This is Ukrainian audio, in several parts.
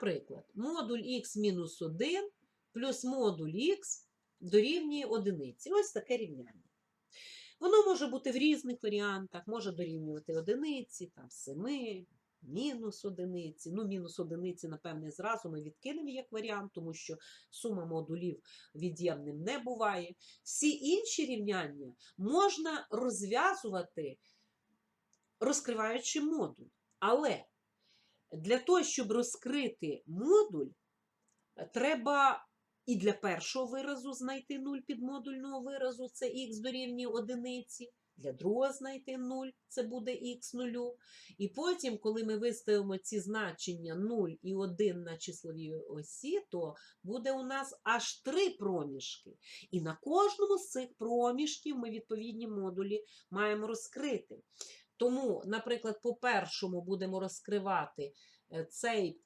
Наприклад, модуль х-1 плюс модуль х дорівнює одиниці. Ось таке рівняння. Воно може бути в різних варіантах, може дорівнювати одиниці, там семи, мінус одиниці. Ну, мінус одиниці, напевне, зразу ми відкинемо як варіант, тому що сума модулів від'ємним не буває. Всі інші рівняння можна розв'язувати, розкриваючи модуль. Але для того, щоб розкрити модуль, треба і для першого виразу знайти 0 підмодульного виразу, це х дорівнює одиниці. Для другого знайти 0, це буде х нулю. І потім, коли ми виставимо ці значення 0 і 1 на числовій осі, то буде у нас аж три проміжки. І на кожному з цих проміжків ми відповідні модулі маємо розкрити. Тому, наприклад, по першому будемо розкривати е, цей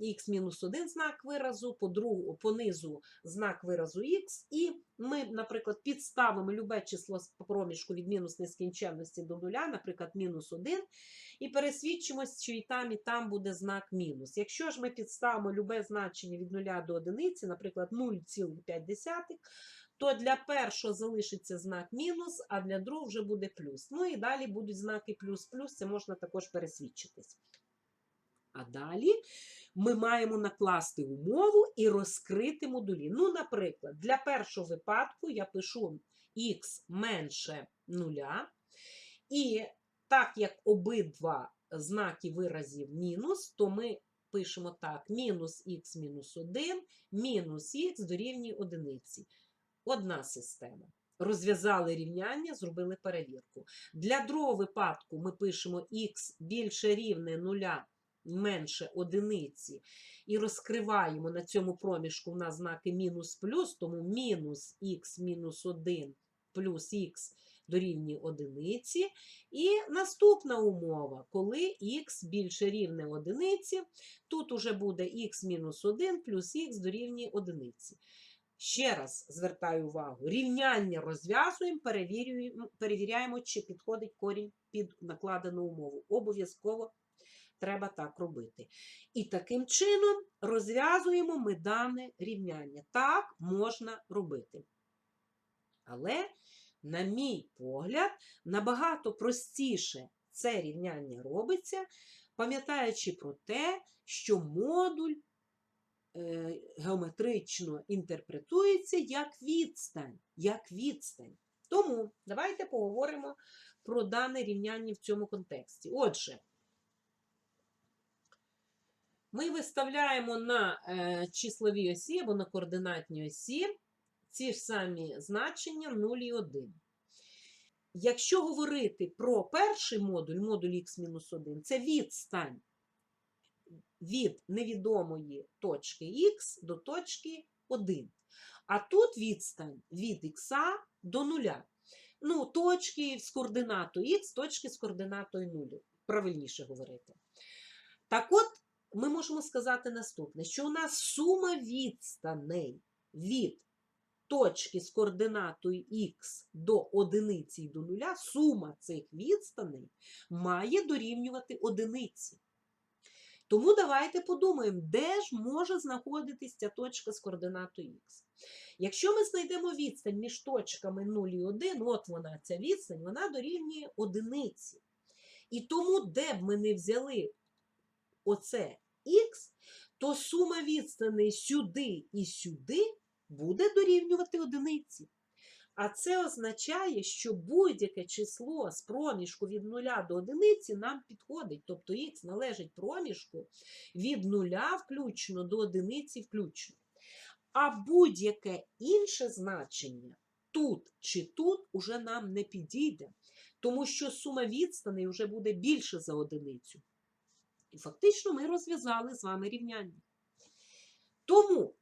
х-1 знак виразу, по другу, по низу знак виразу х, і ми, наприклад, підставимо любе число з проміжку від мінус нескінченності до нуля, наприклад, мінус 1, і пересвідчимось, що і там, і там буде знак мінус. Якщо ж ми підставимо любе значення від 0 до 1, наприклад, 0,5, то для першого залишиться знак мінус, а для другого вже буде плюс. Ну і далі будуть знаки плюс-плюс, це можна також пересвідчитись. А далі ми маємо накласти умову і розкрити модулі. Ну, наприклад, для першого випадку я пишу х менше нуля, і так як обидва знаки виразів мінус, то ми пишемо так: мінус х мінус 1, мінус х дорівнює одиниці. Одна система. Розв'язали рівняння, зробили перевірку. Для другого випадку ми пишемо х більше рівне нуля, менше одиниці, і розкриваємо на цьому проміжку в нас знаки мінус плюс, тому мінус х мінус 1 плюс х дорівнює одиниці. І наступна умова, коли х більше рівне одиниці, тут уже буде х мінус 1 плюс х дорівнює одиниці. Ще раз звертаю увагу: рівняння розв'язуємо, перевіряємо, чи підходить корінь під накладену умову. Обов'язково треба так робити. І таким чином розв'язуємо ми дане рівняння. Так можна робити. Але, на мій погляд, набагато простіше це рівняння робиться, пам'ятаючи про те, що модуль геометрично інтерпретується як відстань. Як відстань. Тому давайте поговоримо про дане рівняння в цьому контексті. Отже, ми виставляємо на е, числовій осі або на координатній осі ці ж самі значення 0 і 1. Якщо говорити про перший модуль, модуль х-1, це відстань від невідомої точки х до точки 1. А тут відстань від х до 0. Ну, точки з координатою х, точки з координатою 0. Правильніше говорити. Так от, ми можемо сказати наступне: що у нас сума відстаней від точки з координатою х до одиниці і до нуля, сума цих відстаней має дорівнювати одиниці. Тому давайте подумаємо, де ж може знаходитися ця точка з координатою х. Якщо ми знайдемо відстань між точками 0 і 1, от вона, ця відстань, вона дорівнює одиниці. І тому, де б ми не взяли оце х, то сума відстаней сюди і сюди буде дорівнювати одиниці. А це означає, що будь-яке число з проміжку від 0 до 1 нам підходить. Тобто х належить проміжку від 0 включно до 1 включно. А будь-яке інше значення тут чи тут уже нам не підійде, тому що сума відстаней вже буде більше за одиницю. І фактично ми розв'язали з вами рівняння. Тому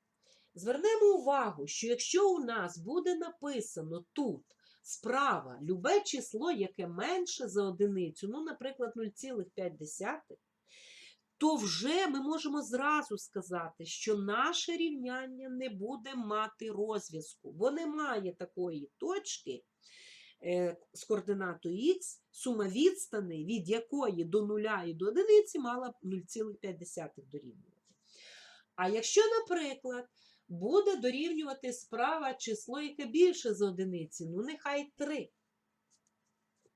звернемо увагу, що якщо у нас буде написано тут справа любе число, яке менше за одиницю, ну, наприклад, 0,5, то вже ми можемо зразу сказати, що наше рівняння не буде мати розв'язку, бо немає такої точки е, з координатою х, сума відстаней, від якої до 0 і до 1 мала 0,5 дорівнювати. А якщо, наприклад, буде дорівнювати справа число, яке більше за одиниці, ну нехай 3.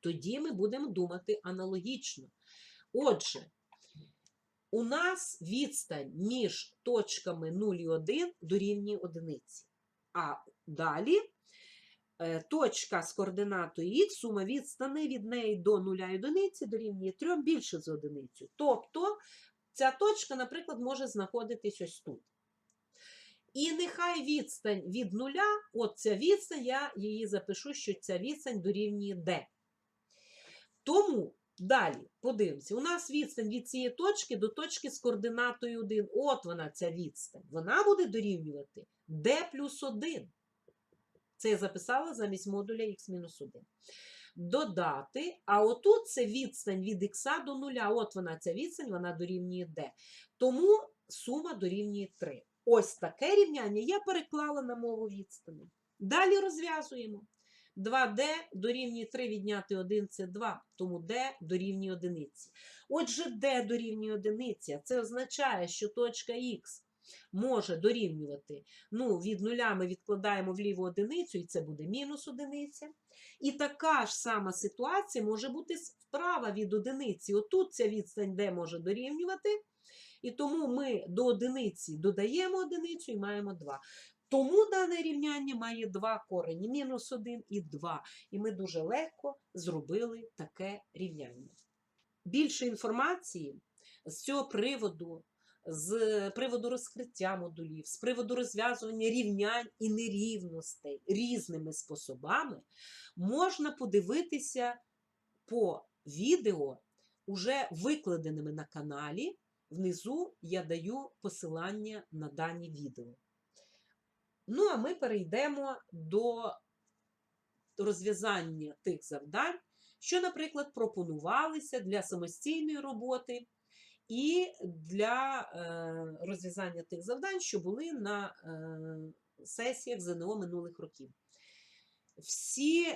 Тоді ми будемо думати аналогічно. Отже, у нас відстань між точками 0 і 1 дорівнює одиниці. А далі е, точка з координатою х, сума відстани від неї до 0 і одиниці дорівнює 3 більше за одиницю. Тобто ця точка, наприклад, може знаходитись ось тут. І нехай відстань від нуля, от ця відстань, я її запишу, що ця відстань дорівнює d. Тому далі подивимося, у нас відстань від цієї точки до точки з координатою 1. От вона, ця відстань. Вона буде дорівнювати d плюс 1. Це я записала замість модуля х-1. Додати, а отут це відстань від х до 0. От вона, ця відстань, вона дорівнює d. Тому сума дорівнює 3. Ось таке рівняння я переклала на мову відстані. Далі розв'язуємо. 2D дорівнює 3 відняти 1 це 2, тому D дорівнює 1. Отже, D дорівнює 1, це означає, що точка Х може дорівнювати, ну, від нуля ми відкладаємо вліву одиницю, і це буде мінус одиниця. І така ж сама ситуація може бути справа від одиниці. Отут ця відстань D може дорівнювати, і тому ми до одиниці додаємо одиницю і маємо 2. Тому дане рівняння має два корені, мінус 1 і 2. І ми дуже легко зробили таке рівняння. Більше інформації з цього приводу, з приводу розкриття модулів, з приводу розв'язування рівнянь і нерівностей різними способами можна подивитися по відео, уже викладеними на каналі. Внизу я даю посилання на дані відео. Ну, а ми перейдемо до розв'язання тих завдань, що, наприклад, пропонувалися для самостійної роботи і для е, розв'язання тих завдань, що були на е, сесіях ЗНО минулих років. Всі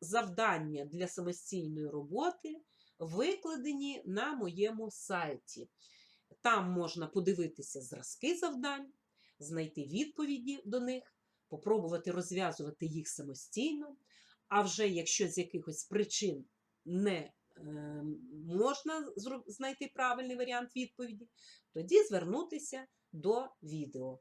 завдання для самостійної роботи викладені на моєму сайті. Там можна подивитися зразки завдань знайти відповіді до них, попробувати розв'язувати їх самостійно. А вже якщо з якихось причин не е, можна знайти правильний варіант відповіді, тоді звернутися до відео.